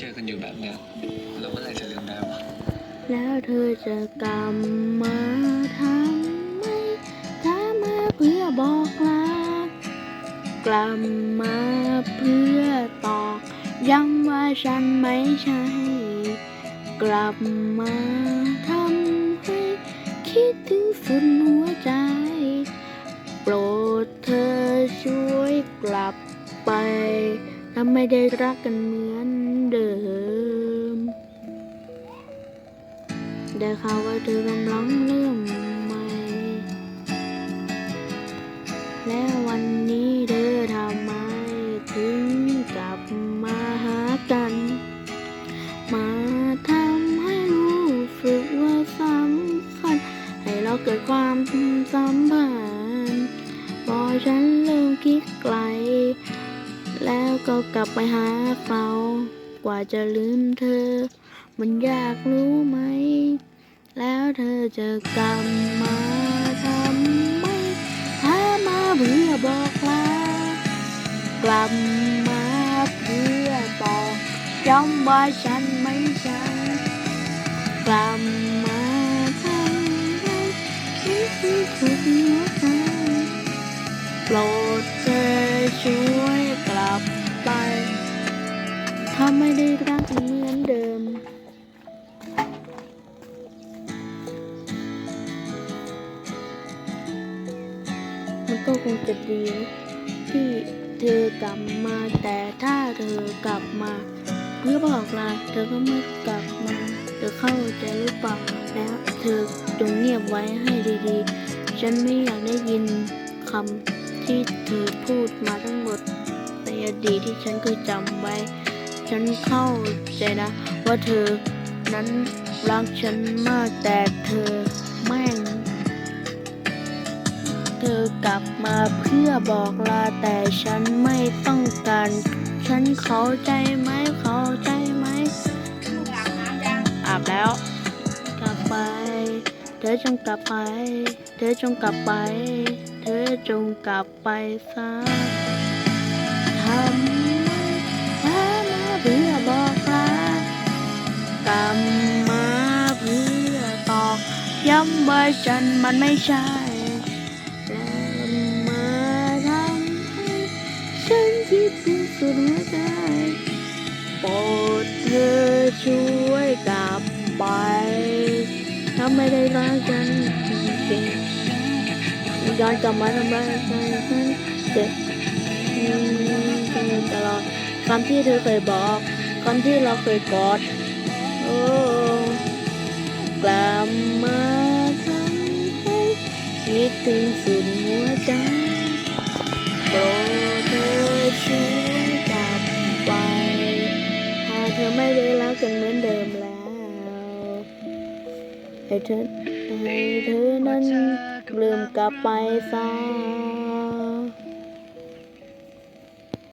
เจอกันอยู่แบบเนี้ยแล้วเมื่อไหร่จะลืมได้วะแล้วเธอจะกลับมาทำไมถ้ามาเพื่อบอกลากลับมาเพื่อตอกย้ำว่าฉันไม่ใช่ กลับมาทำให้คิดถึงฝุ่นหัวใจ โปรดเธอช่วยกลับไปถ้าไม่ได้รักกันเหมือน ได้ข่าวว่าเธอกำลังเริ่มใหม่ และวันนี้เธอทำไมถึงกลับมาหากัน มาทำให้รู้สึกว่าสำคัญ ให้เราเกิดความสัมพันธ์พอฉันเริ่มคิดไกล แล้วก็กลับไปหาเขา กว่าจะลืมเธอ มันยากรู้ไหม แล้วเธอจะกลับมาทำไมถ้ามาเพื่อบอกลากลับมาเพื่อบอกย้ำว่าฉันไม่ใช่กลับมาทำให้คิดถึงทุกหัวใจโปรดเธอช่วยกลับไปถ้าไม่ได้รักเหมือนเดิม มันก็คงจะดีที่เธอกลับมาแต่ถ้าเธอกลับมาเพื่อบอกลาเธอก็ไม่กลับมาเธอเข้าใจหรือเปล่าแล้วเธอจงเงียบไว้ให้ดีๆ ฉันไม่อยากได้ยินคำที่เธอพูดมาทั้งหมดในอดีตที่ฉันเคยจำไว้ ฉันเข้าใจนะ ว่าเธอนั้นรักฉันมากแต่เธอ ธอกลับมาเพื่อบอกลาแต่ฉันไม่ต้องการ ฉันเข้าใจไหมเข้าใจไหมอาบแล้ว กลับไป เธอจงกลับไป เธอจงกลับไป เธอจงกลับไปซะทำมามาเพื่อบอกลากลับมาเพื่อตอกย้ำว่าฉันมันไม่ใช่ คิดถึงสุดหัวใจโปรดเธอช่วยกลับไปถ้าไม่ได้รักฉันจริงๆย้อนกลับมาทำร้ายฉันฉันเจ็บอืมตลอดคำที่เธอเคยบอกคำที่เราเคยกอดโอ้กลับมาทำให้คิดถึงสุดหัวใจโปรด กันเหมือนเดิมแล้วให้เธอให้เธอนั้นลืมกลับไปซะ